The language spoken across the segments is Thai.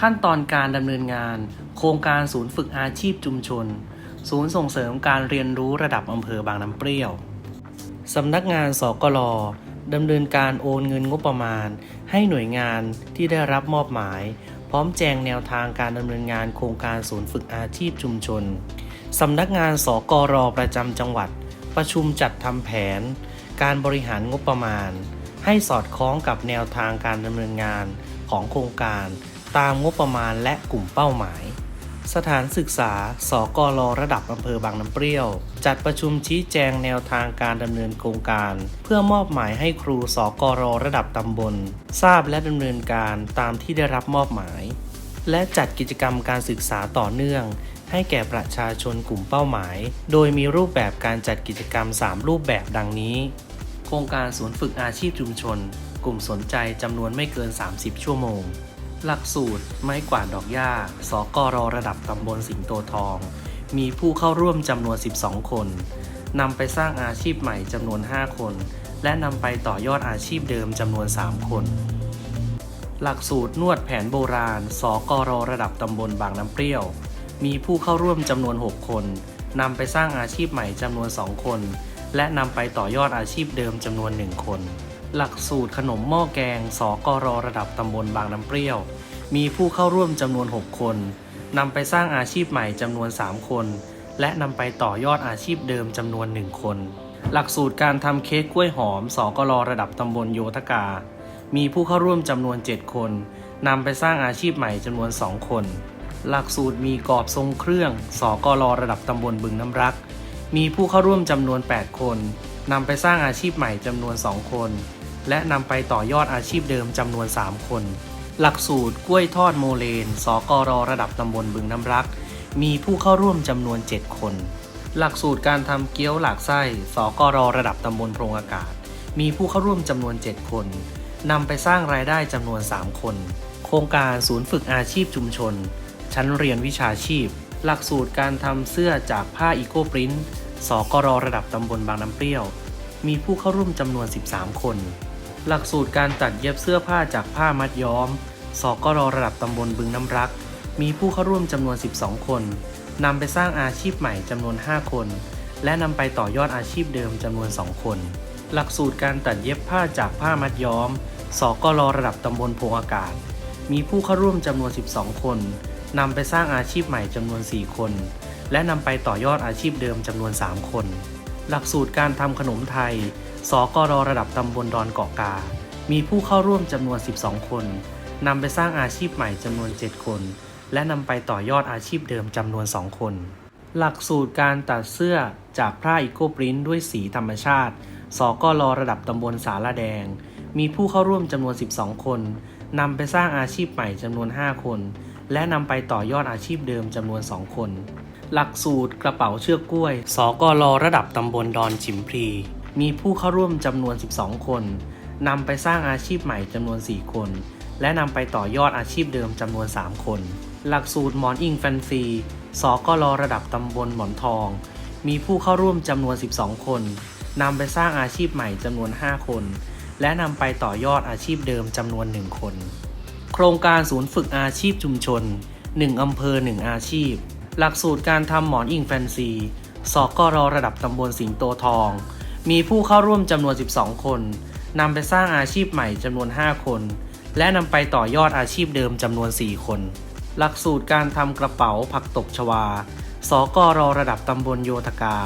ขั้นตอนการดำเนินงาน โครงการศูนย์ฝึกอาชีพชุมชน ศูนย์ส่งเสริมการเรียนรู้ระดับอำเภอบางน้ำเปรี้ยวสำนักงานสกลดำเนินการโอนเงินงบประมาณ ให้หน่วยงานที่ได้รับมอบหมาย พร้อมแจงแนวทางการดำเนินงานโครงการศูนย์ฝึกอาชีพชุมชนสำนักงานสกรประจำจังหวัด ประชุมจัดทำแผน การบริหารงบประมาณ ให้สอดคล้องกับแนวทางการดำเนินงานของโครงการ ตามงบประมาณและกลุ่มเป้าหมาย สถานศึกษา สกรระดับอำเภอบางน้ำเปรี้ยว จัดประชุมชี้แจงแนวทางการดำเนินโครงการ เพื่อมอบหมายให้ครูสกรระดับตำบล ทราบและดำเนินการตามที่ได้รับมอบหมาย และจัดกิจกรรมการศึกษาต่อเนื่อง ให้แก่ประชาชนกลุ่มเป้าหมาย โดยมีรูปแบบการจัดกิจกรรม 3 รูปแบบดังนี้ โครงการศูนย์ฝึกอาชีพชุมชน กลุ่มสนใจจำนวนไม่เกิน 30 ชั่วโมง หลักสูตรไม้กวาดดอกหญ้า สกรระดับตำบลสิงโตทอง มีผู้เข้าร่วมจำนวน 12 คน นำไปสร้างอาชีพใหม่จำนวน 5 คน และนำไปต่อยอดอาชีพเดิมจำนวน 3 คน หลักสูตรนวดแผนโบราณ สกรระดับตำบลบางน้ำเปรี้ยว มีผู้เข้าร่วมจำนวน 6 คน นำไปสร้างอาชีพใหม่จำนวน 2 คน และนำไปต่อยอดอาชีพเดิมจำนวน 1 คน หลักสูตรขนมหม้อแกง สกรระดับตำบลบางน้ำเปรี้ยว มีผู้เข้าร่วมจำนวน 6 คนนำไปสร้างอาชีพใหม่จำนวน 3 คน และนำไปต่อยอดอาชีพเดิมจำนวน 1 คน หลักสูตรการทำเค้กกล้วยหอม สกรระดับตำบลโยธกา มีผู้เข้าร่วมจำนวน 7 คนนำไปสร้างอาชีพใหม่จำนวน 2 คน หลักสูตรมีกรอบทรงเครื่อง สกรระดับตำบลบึงน้ำรัก มีผู้เข้าร่วมจำนวน 8 คนนำไปสร้างอาชีพใหม่จำนวน 2 คน และนำไปต่อยอดอาชีพเดิมจำนวน 3 คน หลักสูตรกล้วยทอดโมเลน สกรระดับตำบลบึงน้ำรัก มีผู้เข้าร่วมจำนวน 7 คน หลักสูตรการทำเกี๊ยวหลากไส้ สกรระดับตำบลโพรงอากาศ มีผู้เข้าร่วมจำนวน 7 คนนำไปสร้างรายได้จำนวน 3 คน โครงการศูนย์ฝึกอาชีพชุมชน ชั้นเรียนวิชาชีพ หลักสูตรการทำเสื้อจากผ้าอีโคปรินท์สกรระดับตำบลบางน้ำเปรี้ยว มีผู้เข้าร่วมจำนวน 13 คน หลักสูตรการตัดเย็บเสื้อผ้าจากผ้ามัดย้อม สกรระดับตำบลบึงน้ำรัก มีผู้เข้าร่วมจำนวน 12 คน นำไปสร้างอาชีพใหม่จำนวน 5 คน และนำไปต่อยอดอาชีพเดิมจำนวน 2 คน หลักสูตรการตัดเย็บผ้าจากผ้ามัดย้อม สกรระดับตำบลโพงอากาศ มีผู้เข้าร่วมจำนวน 12 คน นำไปสร้างอาชีพใหม่จำนวน 4 คน และนำไปต่อยอดอาชีพเดิมจำนวน 3 คน หลักสูตรการทำขนมไทย สกรระดับตำบลดอนเกาะกา มีผู้เข้าร่วมจำนวน 12 คนนำไปสร้างอาชีพใหม่จำนวน 7 คน และนำไปต่อยอดอาชีพเดิมจำนวน 2 คน หลักสูตรการตัดเสื้อจากผ้าอีโคปรินด้วยสีธรรมชาติ สกรระดับตำบลสาละแดง มีผู้เข้าร่วมจำนวน 12 คนนำไปสร้างอาชีพใหม่จำนวน 5 คน และนำไปต่อยอดอาชีพเดิมจำนวน 2 คน หลักสูตรกระเป๋าเชือกกล้วย สกรระดับตำบลดอนฉิมพลี มีผู้เข้าร่วมจำนวน 12 คนนำไปสร้างอาชีพใหม่จำนวน 4 คน และนำไปต่อยอดอาชีพเดิมจำนวน 3 คน หลักสูตรหมอนอิงแฟนซีสกรระดับตำบลหมอนทอง มีผู้เข้าร่วมจำนวน 12 คนนำไปสร้างอาชีพใหม่จำนวน 5 คน และนำไปต่อยอดอาชีพเดิมจำนวน 1 คน โครงการศูนย์ฝึกอาชีพชุมชน 1 อำเภอ 1 อาชีพ หลักสูตรการทำหมอนอิงแฟนซีสกรระดับตำบลสิงโตทอง มีผู้เข้าร่วมจำนวน 12 คนนำไปสร้างอาชีพใหม่จำนวน 5 คน และนำไปต่อยอดอาชีพเดิมจำนวน 4 คน หลักสูตรการทำกระเป๋าผักตบชวา สกรระดับตำบลโยธกา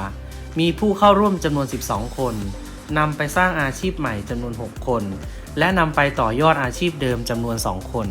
มีผู้เข้าร่วมจำนวน 12 คนนำไปสร้างอาชีพใหม่จำนวน 6 คน และนำไปต่อยอดอาชีพเดิมจำนวน 2 คน